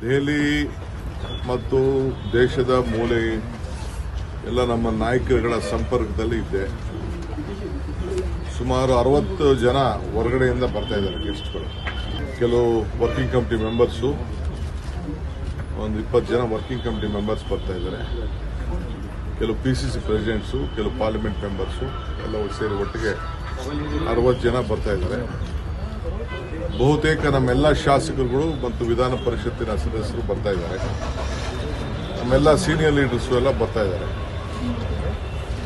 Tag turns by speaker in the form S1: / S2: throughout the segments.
S1: ದೆಹಲಿ ಮತ್ತು ದೇಶದ ಮೂಲೆ ಎಲ್ಲ ನಮ್ಮ ನಾಯಕರುಗಳ ಸಂಪರ್ಕದಲ್ಲಿ ಇದ್ದೆ ಸುಮಾರು ಅರವತ್ತು ಜನ ಹೊರಗಡೆಯಿಂದ ಬರ್ತಾ ಇದ್ದಾರೆ ಗೆಸ್ಟ್ಗಳು ಕೆಲವು ವರ್ಕಿಂಗ್ ಕಮಿಟಿ ಮೆಂಬರ್ಸು ಒಂದು ಇಪ್ಪತ್ತು ಜನ ವರ್ಕಿಂಗ್ ಕಮಿಟಿ ಮೆಂಬರ್ಸ್ ಬರ್ತಾ ಇದ್ದಾರೆ. ಕೆಲವು ಪಿ ಸಿ ಸಿ ಪ್ರೆಸಿಡೆಂಟ್ಸು ಕೆಲವು ಪಾರ್ಲಿಮೆಂಟ್ ಮೆಂಬರ್ಸು ಎಲ್ಲವೂ ಸೇರಿ ಒಟ್ಟಿಗೆ ಅರವತ್ತು ಜನ ಬರ್ತಾ ಇದ್ದಾರೆ. ಬಹುತೇಕ ನಮ್ಮೆಲ್ಲ ಶಾಸಕರುಗಳು ಮತ್ತು ವಿಧಾನ ಪರಿಷತ್ತಿನ ಸದಸ್ಯರು ಬರ್ತಾ ಇದ್ದಾರೆ. ನಮ್ಮೆಲ್ಲ ಸೀನಿಯರ್ ಲೀಡರ್ಸು ಎಲ್ಲ ಬರ್ತಾ ಇದ್ದಾರೆ.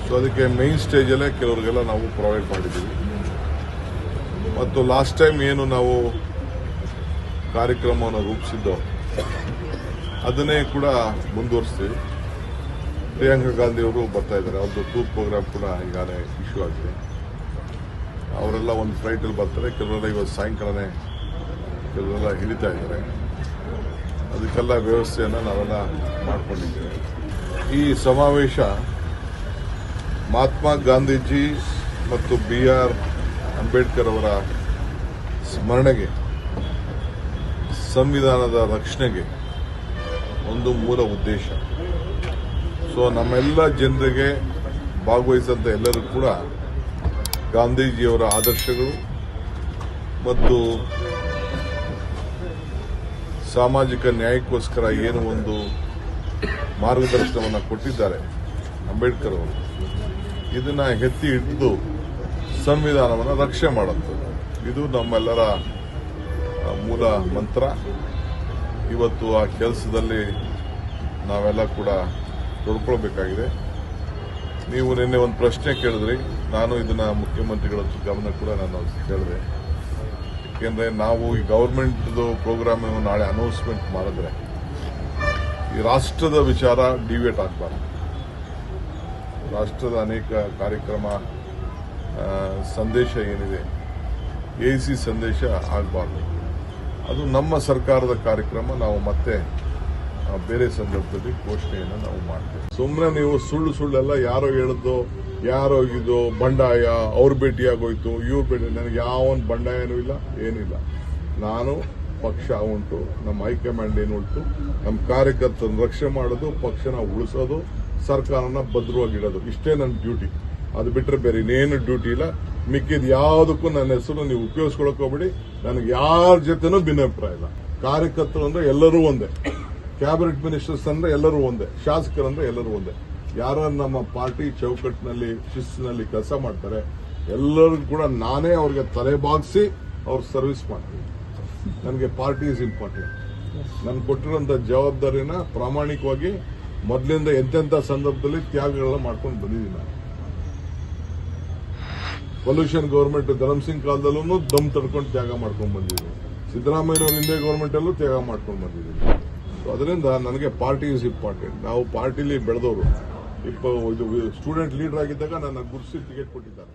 S1: ಸೊ ಅದಕ್ಕೆ ಮೈನ್ ಸ್ಟೇಜಲ್ಲೇ ಕೆಲವರಿಗೆಲ್ಲ ನಾವು ಪ್ರೊವೈಡ್ ಮಾಡಿದ್ದೀವಿ. ಮತ್ತು ಲಾಸ್ಟ್ ಟೈಮ್ ಏನು ನಾವು ಕಾರ್ಯಕ್ರಮವನ್ನು ರೂಪಿಸಿದ್ದೋ, ಅದನ್ನೇ ಕೂಡ ಮುಂದುವರಿಸ್ತೀವಿ. ಪ್ರಿಯಾಂಕಾ ಗಾಂಧಿ ಅವರು ಬರ್ತಾ ಇದ್ದಾರೆ. ಅವ್ರದ್ದು ಟೂರ್ ಪ್ರೋಗ್ರಾಮ್ ಕೂಡ ಈಗಾಗಲೇ ಇಶ್ಯೂ ಆಗಿದೆ. ಅವರೆಲ್ಲ ಒಂದು ಫ್ಲೈಟಲ್ಲಿ ಬರ್ತಾರೆ. ಕೆಲವರೆಲ್ಲ ಇವತ್ತು ಸಾಯಂಕಾಲನೇ ಕೆಲವರೆಲ್ಲ ಹಿಡಿತಾ ಇದ್ದಾರೆ. ಅದಕ್ಕೆಲ್ಲ ವ್ಯವಸ್ಥೆಯನ್ನು ನಾವೆಲ್ಲ ಮಾಡಿಕೊಂಡಿದ್ದೇವೆ. ಈ ಸಮಾವೇಶ ಮಹಾತ್ಮ ಗಾಂಧೀಜಿ ಮತ್ತು ಬಿ ಆರ್ ಅಂಬೇಡ್ಕರ್ ಅವರ ಸ್ಮರಣೆಗೆ, ಸಂವಿಧಾನದ ರಕ್ಷಣೆಗೆ ಒಂದು ಮೂಲ ಉದ್ದೇಶ. ಸೊ ನಮ್ಮೆಲ್ಲ ಜನರಿಗೆ ಭಾಗವಹಿಸಿದಂಥ ಎಲ್ಲರೂ ಕೂಡ ಗಾಂಧೀಜಿಯವರ ಆದರ್ಶಗಳು ಮತ್ತು ಸಾಮಾಜಿಕ ನ್ಯಾಯಕ್ಕೋಸ್ಕರ ಏನು ಒಂದು ಮಾರ್ಗದರ್ಶನವನ್ನು ಕೊಟ್ಟಿದ್ದಾರೆ ಅಂಬೇಡ್ಕರ್ ಅವರು, ಇದನ್ನು ಎತ್ತಿ ಹಿಡಿದು ಸಂವಿಧಾನವನ್ನು ರಕ್ಷೆ ಮಾಡುತ್ತದೆ ಇದು ನಮ್ಮೆಲ್ಲರ ಮೂಲ ಮಂತ್ರ. ಇವತ್ತು ಆ ಕೆಲಸದಲ್ಲಿ ನಾವೆಲ್ಲ ಕೂಡ ತೊಡ್ಕೊಳ್ಬೇಕಾಗಿದೆ. ನೀವು ನಿನ್ನೆ ಒಂದು ಪ್ರಶ್ನೆ ಕೇಳಿದ್ರಿ. ನಾನು ಇದನ್ನ ಮುಖ್ಯಮಂತ್ರಿಗಳ ಗಮನ ಕೂಡ ನಾನು ಕೇಳಿದೆ. ಯಾಕೆಂದ್ರೆ ನಾವು ಈ ಗೌರ್ಮೆಂಟ್ದು ಪ್ರೋಗ್ರಾಮ್ ನಾಳೆ ಅನೌನ್ಸ್ಮೆಂಟ್ ಮಾಡಿದ್ರೆ ಈ ರಾಷ್ಟ್ರದ ವಿಚಾರ ಡಿವೇಟ್ ಆಗಬಾರ್ದು. ರಾಷ್ಟ್ರದ ಅನೇಕ ಕಾರ್ಯಕ್ರಮ ಸಂದೇಶ ಏನಿದೆ, ಎ ಸಿ ಸಂದೇಶ ಆಗಬಾರ್ದು. ಅದು ನಮ್ಮ ಸರ್ಕಾರದ ಕಾರ್ಯಕ್ರಮ, ನಾವು ಮತ್ತೆ ಬೇರೆ ಸಂದರ್ಭದಲ್ಲಿ ಘೋಷಣೆಯನ್ನು ನಾವು ಮಾಡ್ತೇವೆ. ಸುಮ್ಮನೆ ನೀವು ಸುಳ್ಳು ಸುಳ್ಳೆಲ್ಲ, ಯಾರೋ ಹೇಳಿದ್ದು ಯಾರೋ ಇದು ಬಂಡಾಯ, ಅವ್ರ ಭೇಟಿಯಾಗೋಯ್ತು, ಇವ್ರ ಭೇಟಿ, ನನಗೆ ಯಾವೊಂದು ಬಂಡಾಯನೂ ಇಲ್ಲ, ಏನಿಲ್ಲ. ನಾನು, ಪಕ್ಷ ಉಂಟು, ನಮ್ಮ ಹೈಕಮಾಂಡ್ ಏನು ಉಂಟು, ನಮ್ಮ ಕಾರ್ಯಕರ್ತರನ್ನ ರಕ್ಷಣೆ ಮಾಡೋದು, ಪಕ್ಷನ ಉಳಿಸೋದು, ಸರ್ಕಾರನ ಭದ್ರವಾಗಿಡೋದು ಇಷ್ಟೇ ನನ್ನ ಡ್ಯೂಟಿ. ಅದು ಬಿಟ್ಟರೆ ಬೇರೆ ಇನ್ನೇನು ಡ್ಯೂಟಿ ಇಲ್ಲ. ಮಿಕ್ಕಿದ ಯಾವುದಕ್ಕೂ ನನ್ನ ಹೆಸರು ನೀವು ಉಪಯೋಗಿಸ್ಕೊಳಕ್ ಹೋಗ್ಬೇಡಿ. ನನಗೆ ಯಾರ ಜೊತೆನೂ ಭಿನ್ನಾಭಿಪ್ರಾಯ ಇಲ್ಲ. ಕಾರ್ಯಕರ್ತರು ಅಂದ್ರೆ ಎಲ್ಲರೂ ಒಂದೇ. ಕ್ಯಾಬಿನೆಟ್ ಮಿನಿಸ್ಟರ್ಸ್ ಅಂದ್ರೆ ಎಲ್ಲರೂ ಒಂದೇ, ಶಾಸಕರಂದ್ರೆ ಎಲ್ಲರೂ ಒಂದೇ. ಯಾರು ನಮ್ಮ ಪಾರ್ಟಿ ಚೌಕಟ್ಟಿನಲ್ಲಿ ಶಿಸ್ತಿನಲ್ಲಿ ಕೆಲಸ ಮಾಡ್ತಾರೆ, ಎಲ್ಲರಿಗೂ ಕೂಡ ನಾನೇ ಅವ್ರಿಗೆ ತಲೆ ಬಾಗಿಸಿ ಅವ್ರ ಸರ್ವಿಸ್ ಮಾಡ್ತೀನಿ. ನನಗೆ ಪಾರ್ಟಿ ಇಸ್ ಇಂಪಾರ್ಟೆಂಟ್ ನಾನು ಕೊಟ್ಟಿರೋಂಥ ಜವಾಬ್ದಾರಿನ ಪ್ರಾಮಾಣಿಕವಾಗಿ ಮೊದಲಿಂದ ಎಂತೆಂಥ ಸಂದರ್ಭದಲ್ಲಿ ತ್ಯಾಗಗಳನ್ನ ಮಾಡ್ಕೊಂಡು ಬಂದಿದ್ದೀನಿ ನಾನು. ಪೊಲ್ಯೂಷನ್ ಗೌರ್ಮೆಂಟ್ ಧರ್ಮಸಿಂಗ್ ಕಾಲದಲ್ಲೂ ದಮ್ ತಡ್ಕೊಂಡು ತ್ಯಾಗ ಮಾಡ್ಕೊಂಡು ಬಂದಿದ್ದೀನಿ. ಸಿದ್ದರಾಮಯ್ಯನವ್ರ ಹಿಂದೆ ಗೌರ್ಮೆಂಟಲ್ಲೂ ತ್ಯಾಗ ಮಾಡ್ಕೊಂಡು ಬಂದಿದ್ದೀನಿ. ಅದರಿಂದ ನನಗೆ ಪಾರ್ಟಿ ಇಸ್ ಇಂಪಾರ್ಟೆಂಟ್ ನಾವು ಪಾರ್ಟಿಲಿ ಬೆಳೆದವರು. ಇಪ್ಪ, ಇದು ಸ್ಟೂಡೆಂಟ್ ಲೀಡರ್ ಆಗಿದ್ದಾಗ ನನ್ನ ಗುರುಸಿ ಟಿಕೆಟ್ ಕೊಟ್ಟಿದ್ದಾರೆ.